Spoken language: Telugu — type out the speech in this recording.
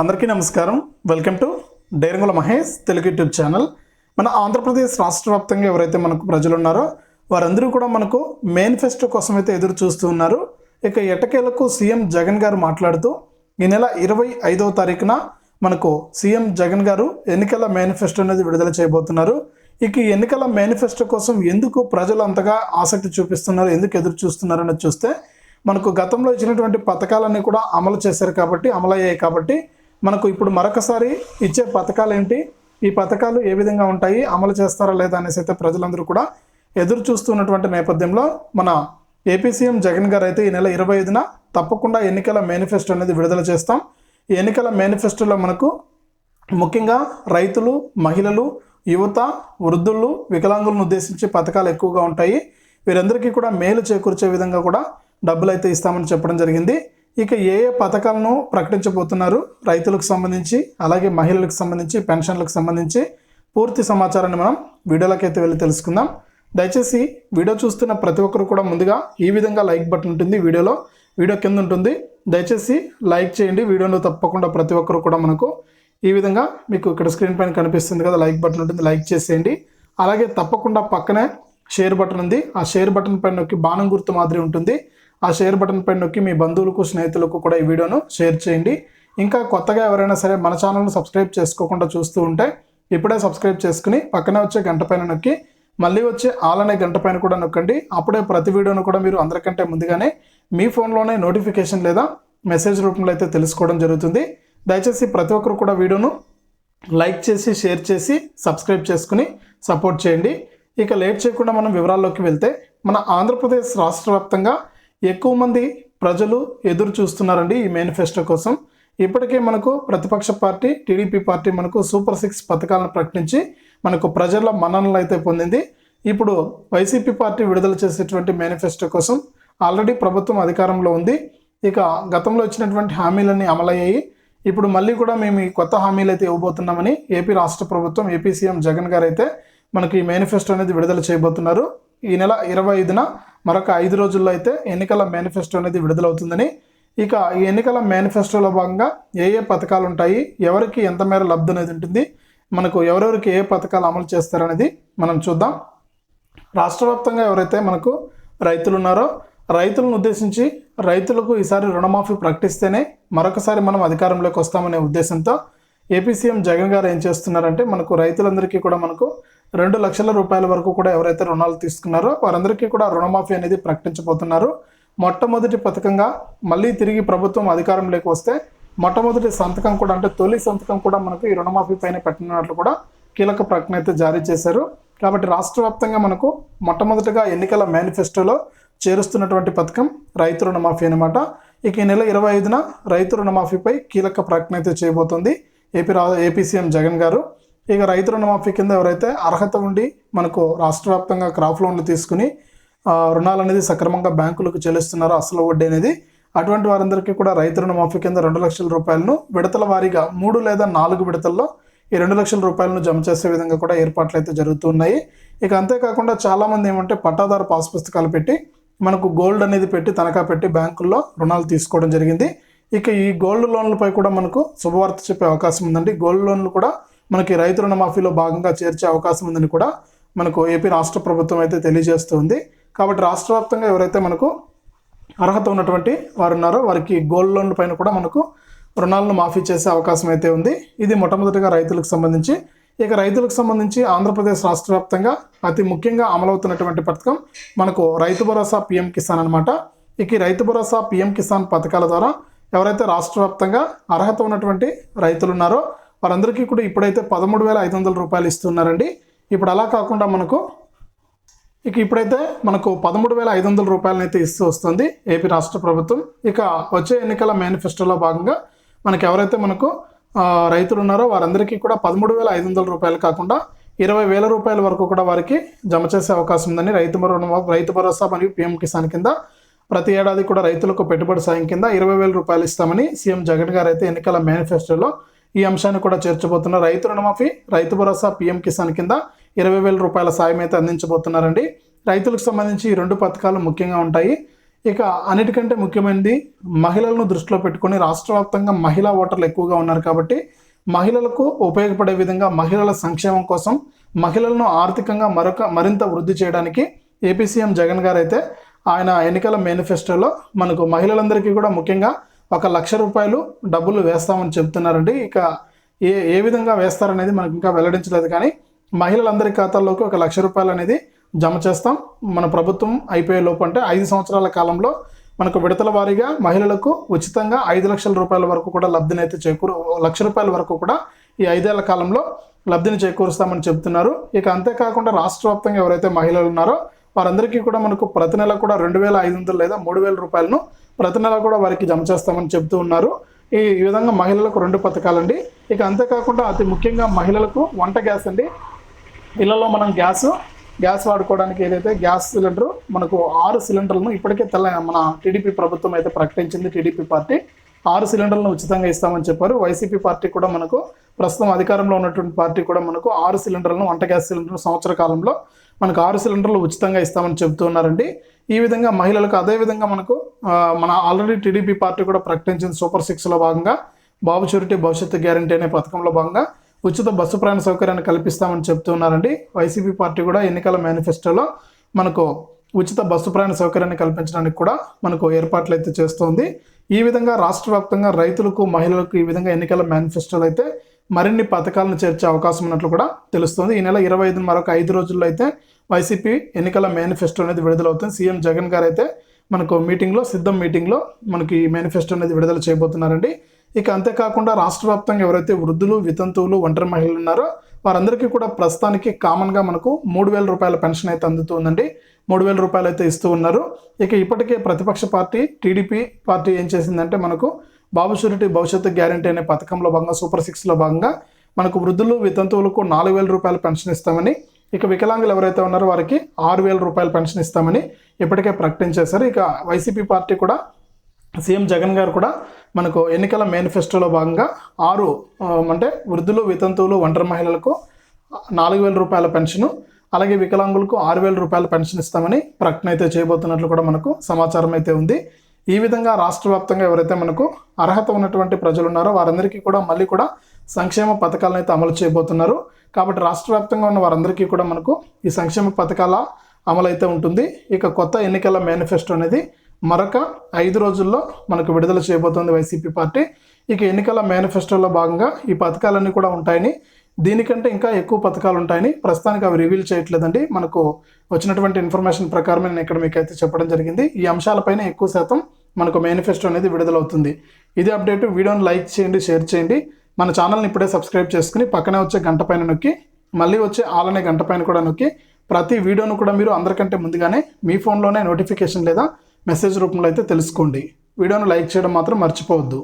అందరికీ నమస్కారం. వెల్కమ్ టు డైరంగుల మహేష్ తెలుగు యూట్యూబ్ ఛానల్. మన ఆంధ్రప్రదేశ్ రాష్ట్ర వ్యాప్తంగా ఎవరైతే మనకు ప్రజలు ఉన్నారో వారందరూ కూడా మనకు మేనిఫెస్టో కోసం అయితే ఎదురు చూస్తూ ఉన్నారు. ఇక ఎటకేలకు సీఎం జగన్ గారు మాట్లాడుతూ ఈ నెల ఇరవై ఐదవ తారీఖున మనకు సీఎం జగన్ గారు ఎన్నికల మేనిఫెస్టో అనేది విడుదల చేయబోతున్నారు. ఇక ఎన్నికల మేనిఫెస్టో కోసం ఎందుకు ప్రజలు అంతగా ఆసక్తి చూపిస్తున్నారు ఎందుకు ఎదురు చూస్తున్నారు అనేది చూస్తే మనకు గతంలో ఇచ్చినటువంటి పథకాలన్నీ కూడా అమలు చేశారు కాబట్టి అమలయ్యాయి కాబట్టి మనకు ఇప్పుడు మరొకసారి ఇచ్చే పథకాలు ఏంటి ఈ పథకాలు ఏ విధంగా ఉంటాయి? అమలు చేస్తారా లేదా అనేసి అయితే ప్రజలందరూ కూడా ఎదురు చూస్తున్నటువంటి నేపథ్యంలో మన ఏపీ సీఎం జగన్ గారు అయితే ఈ నెల ఇరవై ఐదున తప్పకుండా ఎన్నికల మేనిఫెస్టో అనేది విడుదల చేస్తాం. ఈ ఎన్నికల మేనిఫెస్టోలో మనకు ముఖ్యంగా రైతులు మహిళలు యువత వృద్ధులు వికలాంగులను ఉద్దేశించి పథకాలు ఎక్కువగా ఉంటాయి. వీరందరికీ కూడా మేలు చేకూర్చే విధంగా కూడా డబ్బులు అయితే ఇస్తామని చెప్పడం జరిగింది. ఇక ఏ ఏ పథకాలను ప్రకటించబోతున్నారు? రైతులకు సంబంధించి అలాగే మహిళలకు సంబంధించి పెన్షన్లకు సంబంధించి పూర్తి సమాచారాన్ని మనం వీడియోలకైతే వెళ్ళి తెలుసుకుందాం. దయచేసి వీడియో చూస్తున్న ప్రతి ఒక్కరు కూడా ముందుగా ఈ విధంగా లైక్ బటన్ ఉంటుంది వీడియోలో వీడియో కింద ఉంటుంది. దయచేసి లైక్ చేయండి. వీడియోను తప్పకుండా ప్రతి ఒక్కరు కూడా మనకు ఈ విధంగా మీకు ఇక్కడ స్క్రీన్ పైన కనిపిస్తుంది కదా లైక్ బటన్ ఉంటుంది లైక్ చేసేయండి. అలాగే తప్పకుండా పక్కనే షేర్ బటన్ ఉంది. ఆ షేర్ బటన్ పైన నొక్కి బాణం గుర్తు మాదిరి ఉంటుంది. ఆ షేర్ బటన్ పైన నొక్కి మీ బంధువులకు స్నేహితులకు కూడా ఈ వీడియోను షేర్ చేయండి. ఇంకా కొత్తగా ఎవరైనా సరే మన ఛానల్ను సబ్స్క్రైబ్ చేసుకోకుండా చూస్తూ ఉంటే ఇప్పుడే సబ్స్క్రైబ్ చేసుకుని పక్కనే వచ్చే గంట పైన నొక్కి మళ్ళీ వచ్చే ఆల్ అనే గంట పైన కూడా నొక్కండి. అప్పుడే ప్రతి వీడియోను కూడా మీరు అందరికంటే ముందుగానే మీ ఫోన్లోనే నోటిఫికేషన్ లేదా మెసేజ్ రూపంలో అయితే తెలుసుకోవడం జరుగుతుంది. దయచేసి ప్రతి ఒక్కరు కూడా వీడియోను లైక్ చేసి షేర్ చేసి సబ్స్క్రైబ్ చేసుకుని సపోర్ట్ చేయండి. ఇక లేట్ చేయకుండా మనం వివరాల్లోకి వెళ్తే మన ఆంధ్రప్రదేశ్ రాష్ట్ర వ్యాప్తంగా ఎక్కువ మంది ప్రజలు ఎదురు చూస్తున్నారండి ఈ మేనిఫెస్టో కోసం. ఇప్పటికే మనకు ప్రతిపక్ష పార్టీ టీడీపీ పార్టీ మనకు సూపర్ సిక్స్ పథకాలను ప్రకటించి మనకు ప్రజల మన్ననలు అయితే పొందింది. ఇప్పుడు వైసీపీ పార్టీ విడుదల చేసేటువంటి మేనిఫెస్టో కోసం ఆల్రెడీ ప్రభుత్వం అధికారంలో ఉంది. ఇక గతంలో ఇచ్చినటువంటి హామీలన్నీ అమలయ్యాయి. ఇప్పుడు మళ్ళీ కూడా మేము ఈ కొత్త హామీలు అయితే ఇవ్వబోతున్నామని ఏపీ రాష్ట్ర ప్రభుత్వం ఏపీ సీఎం జగన్ గారు అయితే మనకి ఈ మేనిఫెస్టో అనేది విడుదల చేయబోతున్నారు. ఈ నెల ఇరవై ఐదున మరొక ఐదు రోజుల్లో అయితే ఎన్నికల మేనిఫెస్టో అనేది విడుదలవుతుందని. ఇక ఈ ఎన్నికల మేనిఫెస్టోలో భాగంగా ఏ ఏ పథకాలు ఉంటాయి ఎవరికి ఎంత మేర లబ్ధి అనేది ఉంటుంది మనకు ఎవరెవరికి ఏ పథకాలు అమలు చేస్తారనేది మనం చూద్దాం. రాష్ట్ర వ్యాప్తంగా ఎవరైతే మనకు రైతులు ఉన్నారో రైతులను ఉద్దేశించి రైతులకు ఈసారి రుణమాఫీ ప్రకటిస్తేనే మరొకసారి మనం అధికారంలోకి వస్తామనే ఉద్దేశంతో ఏపీ సీఎం జగన్ గారు ఏం చేస్తున్నారంటే మనకు రైతులందరికీ కూడా మనకు రెండు లక్షల రూపాయల వరకు కూడా ఎవరైతే రుణాలు తీసుకున్నారో వారందరికీ కూడా రుణమాఫీ అనేది ప్రకటించబోతున్నారు. మొట్టమొదటి పథకంగా మళ్ళీ తిరిగి ప్రభుత్వం అధికారంలోకి వస్తే మొట్టమొదటి సంతకం కూడా అంటే తొలి సంతకం కూడా మనకు ఈ రుణమాఫీ పైన పెట్టినట్లు కూడా కీలక ప్రకటన అయితే జారీ చేశారు. కాబట్టి రాష్ట్ర వ్యాప్తంగా మనకు మొట్టమొదటిగా ఎన్నికల మేనిఫెస్టోలో చేరుస్తున్నటువంటి పథకం రైతు రుణమాఫీ అనమాట ఇక ఈ నెల ఇరవై ఐదున రైతు రుణమాఫీపై కీలక ప్రకటన అయితే చేయబోతోంది. ఏపీ రా ఏపీ సీఎం జగన్ గారు. ఇక రైతు రుణమాఫీ కింద ఎవరైతే అర్హత ఉండి మనకు రాష్ట్ర వ్యాప్తంగా క్రాప్ లోన్లు తీసుకుని రుణాలు అనేది సక్రమంగా బ్యాంకులకు చెల్లిస్తున్నారో అసలు వడ్డీ అనేది అటువంటి వారందరికీ కూడా రైతు రుణమాఫీ కింద రెండు లక్షల రూపాయలను విడతల వారీగా మూడు లేదా నాలుగు విడతల్లో ఈ రెండు లక్షల రూపాయలను జమ చేసే విధంగా కూడా ఏర్పాట్లు అయితే జరుగుతున్నాయి ఇక అంతేకాకుండా చాలామంది ఏమంటే పట్టాదారు పాస్ పుస్తకాలు పెట్టి మనకు గోల్డ్ అనేది పెట్టి తనఖా పెట్టి బ్యాంకుల్లో రుణాలు తీసుకోవడం జరిగింది. ఇక ఈ గోల్డ్ లోన్లపై కూడా మనకు శుభవార్త చెప్పే అవకాశం ఉందండి. గోల్డ్ లోన్లు కూడా మనకి రైతు రుణమాఫీలో భాగంగా చేర్చే అవకాశం ఉందని కూడా మనకు ఏపీ రాష్ట్ర ప్రభుత్వం అయితే తెలియజేస్తుంది. కాబట్టి రాష్ట్ర వ్యాప్తంగా ఎవరైతే మనకు అర్హత ఉన్నటువంటి వారు ఉన్నారో వారికి గోల్డ్ లోన్ల పైన కూడా మనకు రుణాలను మాఫీ చేసే అవకాశం అయితే ఉంది. ఇది మొట్టమొదటిగా రైతులకు సంబంధించి. ఇక రైతులకు సంబంధించి ఆంధ్రప్రదేశ్ రాష్ట్ర వ్యాప్తంగా అతి ముఖ్యంగా అమలవుతున్నటువంటి పథకం మనకు రైతు భరోసా పిఎం కిసాన్ అనమాట ఇక ఈ రైతు భరోసా పిఎం కిసాన్ పథకాల ద్వారా ఎవరైతే రాష్ట్ర వ్యాప్తంగా అర్హత ఉన్నటువంటి రైతులు ఉన్నారో వారందరికీ కూడా ఇప్పుడైతే పదమూడు వేల ఐదు వందల రూపాయలు ఇస్తున్నారండి. ఇప్పుడు అలా కాకుండా మనకు ఇక ఇప్పుడైతే మనకు పదమూడు వేల ఐదు వందల రూపాయలనైతే ఇస్తూ వస్తుంది ఏపీ రాష్ట్ర ప్రభుత్వం. ఇక వచ్చే ఎన్నికల మేనిఫెస్టోలో భాగంగా మనకు ఎవరైతే మనకు రైతులు ఉన్నారో వారందరికీ కూడా పదమూడు వేల ఐదు వందల రూపాయలు కాకుండా ఇరవై వేల రూపాయల వరకు కూడా వారికి జమ చేసే అవకాశం ఉందని రైతు రైతు భరోసా మరియు పిఎం కిసాన్ కింద ప్రతి ఏడాది కూడా రైతులకు పెట్టుబడి సాయం కింద ఇరవై వేల రూపాయలు ఇస్తామని సీఎం జగన్ గారు అయితే ఎన్నికల మేనిఫెస్టోలో ఈ అంశాన్ని కూడా చేర్చబోతున్నారు రైతు రుణమాఫీ రైతు భరోసా పిఎం కిసాన్ కింద ఇరవై వేల రూపాయల సాయం అయితే అందించబోతున్నారండి. రైతులకు సంబంధించి ఈ రెండు పథకాలు ముఖ్యంగా ఉంటాయి. ఇక అన్నిటికంటే ముఖ్యమైనది మహిళలను దృష్టిలో పెట్టుకొని రాష్ట్ర వ్యాప్తంగా మహిళా ఓటర్లు ఎక్కువగా ఉన్నారు కాబట్టి మహిళలకు ఉపయోగపడే విధంగా మహిళల సంక్షేమం కోసం మహిళలను ఆర్థికంగా మరొక మరింత వృద్ధి చేయడానికి ఏపీ సీఎం జగన్ గారు అయితే ఆయన ఎన్నికల మేనిఫెస్టోలో మనకు మహిళలందరికీ కూడా ముఖ్యంగా ఒక లక్ష రూపాయలు డబ్బులు వేస్తామని చెప్తున్నారండి. ఇక ఏ ఏ విధంగా వేస్తారనేది మనకు ఇంకా వెల్లడించలేదు. కానీ మహిళలందరి ఖాతాల్లోకి ఒక లక్ష రూపాయలు అనేది జమ చేస్తాం. మన ప్రభుత్వం అయిపోయే లోపు అంటే ఐదు సంవత్సరాల కాలంలో మనకు విడతల వారీగా మహిళలకు ఉచితంగా ఐదు లక్షల రూపాయల వరకు కూడా లబ్ధిని అయితే చేకూరు లక్ష రూపాయల వరకు కూడా ఈ ఐదేళ్ళ కాలంలో లబ్ధిని చేకూరుస్తామని చెప్తున్నారు. ఇక అంతేకాకుండా రాష్ట్ర వ్యాప్తంగా ఎవరైతే మహిళలు ఉన్నారో వారందరికీ కూడా మనకు ప్రతి నెల కూడా రెండు వేల ఐదు వందలు లేదా మూడు వేల రూపాయలను ప్రతి నెల కూడా వారికి జమ చేస్తామని చెబుతూ ఉన్నారు. ఈ విధంగా మహిళలకు రెండు పథకాలండి. ఇక అంతేకాకుండా అతి ముఖ్యంగా మహిళలకు వంట గ్యాస్ అండి. ఇళ్ళలో మనం గ్యాస్ గ్యాస్ వాడుకోవడానికి ఏదైతే గ్యాస్ సిలిండర్ మనకు ఆరు సిలిండర్లను ఇప్పటికే తెల్ల మన టీడీపీ ప్రభుత్వం అయితే ప్రకటించింది టీడీపీ పార్టీ. ఆరు సిలిండర్లను ఉచితంగా ఇస్తామని చెప్పారు. వైసీపీ పార్టీ కూడా మనకు ప్రస్తుతం అధికారంలో ఉన్నటువంటి పార్టీ కూడా మనకు ఆరు సిలిండర్లను వంట గ్యాస్ సిలిండర్ సంవత్సర కాలంలో మనకు ఆరు సిలిండర్లు ఉచితంగా ఇస్తామని చెబుతున్నారండి ఈ విధంగా మహిళలకు అదే విధంగా మనకు మన ఆల్రెడీ టీడీపీ పార్టీ కూడా ప్రకటించింది సూపర్ సిక్స్లో భాగంగా బాబు చురిటీ భవిష్యత్తు గ్యారంటీ అనే పథకంలో భాగంగా ఉచిత బస్సు ప్రయాణ సౌకర్యాన్ని కల్పిస్తామని చెప్తున్నారండి. వైసీపీ పార్టీ కూడా ఎన్నికల మేనిఫెస్టోలో మనకు ఉచిత బస్సు ప్రయాణ సౌకర్యాన్ని కల్పించడానికి కూడా మనకు ఏర్పాట్లు అయితే చేస్తోంది. ఈ విధంగా రాష్ట్ర వ్యాప్తంగా రైతులకు మహిళలకు ఈ విధంగా ఎన్నికల మేనిఫెస్టోలు అయితే మరిన్ని పథకాలను చేర్చే అవకాశం ఉన్నట్లు కూడా తెలుస్తోంది. ఈ నెల ఇరవై ఐదు మరొక ఐదు రోజుల్లో అయితే వైసీపీ ఎన్నికల మేనిఫెస్టో అనేది విడుదలవుతుంది. సీఎం జగన్ గారు అయితే మనకు మీటింగ్లో సిద్ధం మీటింగ్లో మనకి మేనిఫెస్టో అనేది విడుదల చేయబోతున్నారండి. ఇక అంతేకాకుండా రాష్ట్ర వ్యాప్తంగా ఎవరైతే వృద్ధులు వితంతువులు ఒంటరి మహిళలు ఉన్నారో వారందరికీ కూడా ప్రస్తుతానికి కామన్గా మనకు మూడు వేల రూపాయల పెన్షన్ అయితే అందుతుందండి. మూడు వేల రూపాయలు అయితే ఇస్తూ ఉన్నారు. ఇక ఇప్పటికే ప్రతిపక్ష పార్టీ టీడీపీ పార్టీ ఏం చేసిందంటే మనకు బాబు షూరిటీ భవిష్యత్తు గ్యారంటీ అనే పథకంలో భాగంగా సూపర్ సిక్స్లో భాగంగా మనకు వృద్ధులు వితంతువులకు నాలుగు వేల రూపాయల పెన్షన్ ఇస్తామని ఇక వికలాంగులు ఎవరైతే ఉన్నారో వారికి ఆరు వేల రూపాయల పెన్షన్ ఇస్తామని ఇప్పటికే ప్రకటించేశారు. ఇక వైసీపీ పార్టీ కూడా సీఎం జగన్ గారు కూడా మనకు ఎన్నికల మేనిఫెస్టోలో భాగంగా ఆరు అంటే వృద్ధులు వితంతువులు ఒంటరి మహిళలకు నాలుగు వేల రూపాయల పెన్షను అలాగే వికలాంగులకు ఆరు వేల రూపాయల పెన్షన్ ఇస్తామని ప్రకటన అయితే చేయబోతున్నట్లు కూడా మనకు సమాచారం అయితే ఉంది. ఈ విధంగా రాష్ట్ర వ్యాప్తంగా ఎవరైతే మనకు అర్హత ఉన్నటువంటి ప్రజలు ఉన్నారో వారందరికీ కూడా మళ్ళీ కూడా సంక్షేమ పథకాలను అయితే అమలు చేయబోతున్నారు. కాబట్టి రాష్ట్ర వ్యాప్తంగా ఉన్న వారందరికీ కూడా మనకు ఈ సంక్షేమ పథకాల అమలు అయితే ఉంటుంది. ఇక కొత్త ఎన్నికల మేనిఫెస్టో అనేది మరొక ఐదు రోజుల్లో మనకు విడుదల చేయబోతోంది వైసీపీ పార్టీ. ఇక ఎన్నికల మేనిఫెస్టోలో భాగంగా ఈ పథకాలన్నీ కూడా ఉంటాయని దీనికంటే ఇంకా ఎక్కువ పథకాలు ఉంటాయని ప్రస్తుతానికి అవి రివీల్ చేయట్లేదండి. మనకు వచ్చినటువంటి ఇన్ఫర్మేషన్ ప్రకారమే నేను ఇక్కడ మీకు అయితే చెప్పడం జరిగింది. ఈ అంశాలపైన ఎక్కువ శాతం మనకు మేనిఫెస్టో అనేది విడుదలవుతుంది. ఇది అప్డేట్ వీడియోని లైక్ చేయండి షేర్ చేయండి. మన ఛానల్ని ఇప్పుడే సబ్స్క్రైబ్ చేసుకుని పక్కనే వచ్చే గంట పైన నొక్కి మళ్ళీ వచ్చే ఆలనే గంట పైన కూడా నొక్కి ప్రతి వీడియోను కూడా మీరు అందరికంటే ముందుగానే మీ ఫోన్లోనే నోటిఫికేషన్ లేదా మెసేజ్ రూపంలో అయితే తెలుసుకోండి. వీడియోను లైక్ చేయడం మాత్రం మర్చిపోవద్దు.